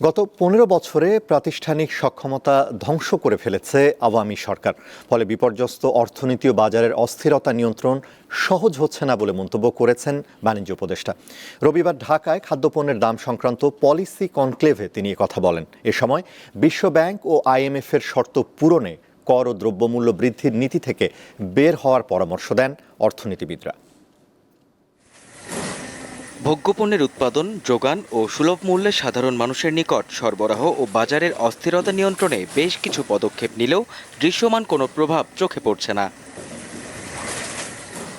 গত পনেরো বছরে প্রাতিষ্ঠানিক সক্ষমতা ধ্বংস করে ফেলেছে আওয়ামী সরকার। ফলে বিপর্যস্ত অর্থনীতি ও বাজারের অস্থিরতা নিয়ন্ত্রণ সহজ হচ্ছে না বলে মন্তব্য করেছেন বাণিজ্য উপদেষ্টা। রবিবার ঢাকায় খাদ্যপণ্যের দাম সংক্রান্ত পলিসি কনক্লেভে তিনি কথা বলেন। এ সময় বিশ্বব্যাংক ও আইএমএফ এর শর্ত পূরণে কর ও দ্রব্যমূল্য বৃদ্ধির নীতি থেকে বের হওয়ার পরামর্শ দেন অর্থনীতিবিদরা। ভোগ্যপণ্যের উৎপাদন, যোগান ও সুলভ মূল্যে সাধারণ মানুষের নিকট সরবরাহ ও বাজারের অস্থিরতা নিয়ন্ত্রণে বেশ কিছু পদক্ষেপ নিলেও দৃশ্যমান কোনো প্রভাব চোখে পড়ছে না।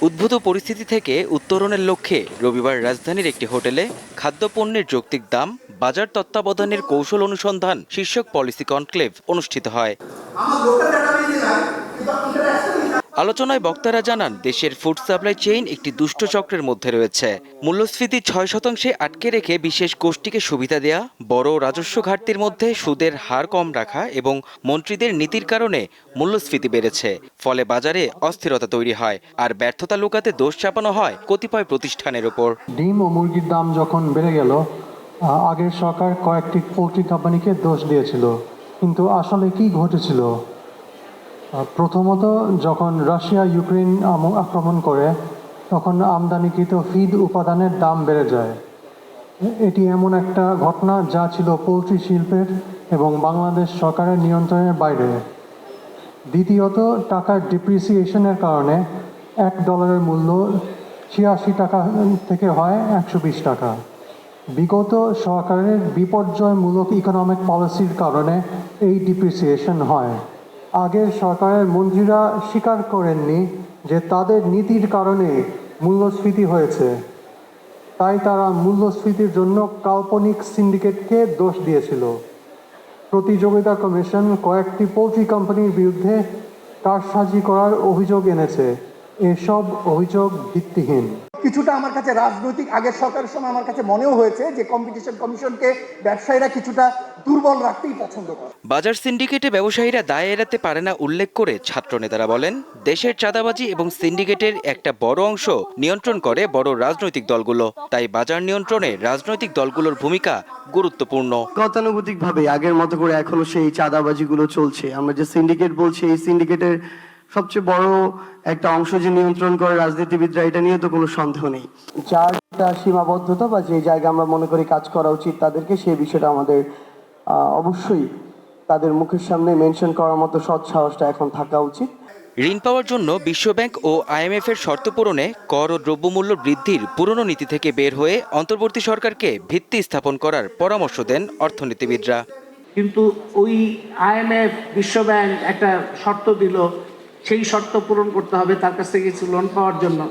উদ্ভূত পরিস্থিতি থেকে উত্তরণের লক্ষ্যে রবিবার রাজধানীর একটি হোটেলে খাদ্যপণ্যের যৌক্তিক দাম, বাজার তত্ত্বাবধানের কৌশল অনুসন্ধান, শীর্ষক পলিসি কনক্লেভ অনুষ্ঠিত হয়। আলোচনায় বক্তারা জানান, দেশের ফুড সাপ্লাই চেইন একটি দুষ্ট চক্রের মধ্যে রয়েছে। মূল্যস্ফীতি ছয় শতাংশে আটকে রেখে বিশেষ গোষ্ঠীকে সুবিধা দেয়া, বড় রাজস্ব ঘাটতির মধ্যে সুদের হার কম রাখা এবং মন্ত্রীদের নীতির কারণে মূল্যস্ফীতি বেড়েছে। ফলে বাজারে অস্থিরতা তৈরি হয় আর ব্যর্থতা লুকাতে দোষ চাপানো হয় কতিপয় প্রতিষ্ঠানের ওপর। ডিম ও মুরগির দাম যখন বেড়ে গেল আগের সরকার কয়েকটি পোলট্রি কোম্পানিকে দোষ দিয়েছিল। কিন্তু আসলে কি ঘটেছিল? প্রথমত যখন রাশিয়া ইউক্রেন আক্রমণ করে, তখন আমদানিকৃত ফিড উপাদানের দাম বেড়ে যায়। এটি এমন একটা ঘটনা যা ছিল পোলট্রি শিল্পের এবং বাংলাদেশ সরকারের নিয়ন্ত্রণের বাইরে। দ্বিতীয়ত, টাকার ডিপ্রিসিয়েশনের কারণে এক ডলারের মূল্য ছিয়াশি টাকা থেকে হয় একশো বিশ টাকা। বিগত সরকারের বিপর্যয়মূলক ইকোনমিক পলিসির কারণে এই ডিপ্রিসিয়েশন হয়। আগের সরকারের মন্ত্রীরা স্বীকার করেননি যে তাদের নীতির কারণে মূল্যস্ফীতি হয়েছে। তাই তারা মূল্যস্ফীতির জন্য কাল্পনিক সিন্ডিকেটকে দোষ দিয়েছিল। প্রতিযোগিতা কমিশন কয়েকটি পোলট্রি কোম্পানির বিরুদ্ধে কারসাজি করার অভিযোগ এনেছে। এসব অভিযোগ ভিত্তিহীন। কিছুটা আমার কাছে রাজনৈতিক আগের সরকারের সময় আমার কাছে মনেও হয়েছে যে কম্পিটিশন কমিশনকে ব্যবসায়ীরা কিছুটা দুর্বল রাখতেই পছন্দ করে। বাজার সিন্ডিকেটে ব্যবসায়ীরা দায় এড়াতে পারে না উল্লেখ করে ছাত্রনেতারা বলেন দেশের চাঁদাবাজি এবং সিন্ডিকেটের একটা বড় অংশ নিয়ন্ত্রণ করে বড় রাজনৈতিক দলগুলো। তাই বাজার নিয়ন্ত্রণে রাজনৈতিক দলগুলোর ভূমিকা গুরুত্বপূর্ণ। গতানুগতিক ভাবে আগের মতো করে এখনও সেই চাঁদাবাজিগুলো চলছে। আমরা যে সিন্ডিকেট বলছি এই সিন্ডিকেটের সবচেয়ে বড় একটা অংশ যে নিয়ন্ত্রণ করে রাজনীতিবিদরা এটা নিয়ে তো কোনো সন্দেহ নেই। যারটা সীমাবদ্ধতা বা যে জায়গা আমরা মনে করি কাজ করা উচিত তাদেরকে সেই বিষয়টা আমাদের অবশ্যই তাদের মুখের সামনে মেনশন করার মতো সৎ সাহসটা এখন থাকা উচিত। ঋণ পাওয়ার জন্য বিশ্বব্যাংক ও আইএমএফ এর শর্ত পূরণে কর ও দ্রব্যমূল্য বৃদ্ধির পুরনো নীতি থেকে বের হয়ে অন্তর্বর্তী সরকারকে ভিত্তি স্থাপন করার পরামর্শ দেন অর্থনীতিবিদরা। কিন্তু ওই আইএমএফ বিশ্বব্যাংক একটা শর্ত দিল সেই শর্ত পূরণ করতে হবে তার কাছ থেকে কিছু লোন পাওয়ার জন্য।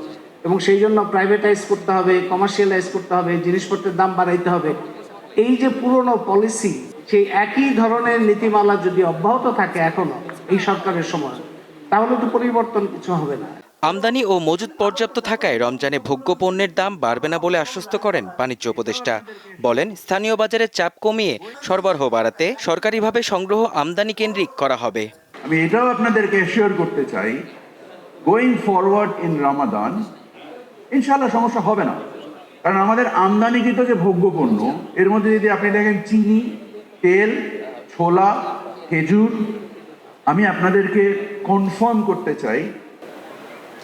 এবং সেই জন্য প্রাইভেটাইজ করতে হবে কমার্শিয়ালাইজ করতে হবে, জিনিসপত্রের দাম বাড়াইতে হবে। এই যে পুরনো পলিসি সেই একই ধরনের নীতিমালা যদি অব্যাহত থাকে এখনও এই সরকারের সময়, তাহলে তো পরিবর্তন কিছু হবে না। আমদানি ও মজুদ পর্যাপ্ত থাকায় রমজানে ভোগ্য পণ্যের দাম বাড়বে না বলে আশ্বস্ত করেন বাণিজ্য উপদেষ্টা। বলেন, স্থানীয় বাজারে চাপ কমিয়ে সরবরাহ বাড়াতে সরকারিভাবে সংগ্রহ আমদানি কেন্দ্রিক করা হবে। আমি এটাও আপনাদেরকে এশিওর করতে চাই গোয়িং ফরওয়ার্ড ইন রামাদান ইনশাল্লাহ সমস্যা হবে না। কারণ আমাদের আমদানিকৃত যে ভোগ্যপণ্য, এর মধ্যে যদি আপনি দেখেন চিনি, তেল, ছোলা, খেজুর, আমি আপনাদেরকে কনফার্ম করতে চাই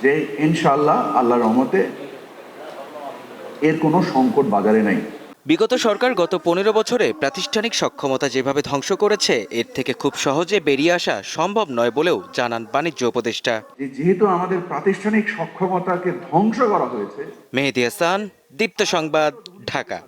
যে ইনশাল্লাহ আল্লাহর রহমতে এর কোনো সংকট বাজারে নেই। বিগত সরকার গত পনেরো বছরে প্রাতিষ্ঠানিক সক্ষমতা যেভাবে ধ্বংস করেছে এর থেকে খুব সহজে বেরিয়ে আসা সম্ভব নয় বলেও জানান বাণিজ্য উপদেষ্টা। যেহেতু আমাদের প্রাতিষ্ঠানিক সক্ষমতাকে ধ্বংস করা হয়েছে মেহেদি হাসান দীপ্ত সংবাদ ঢাকা।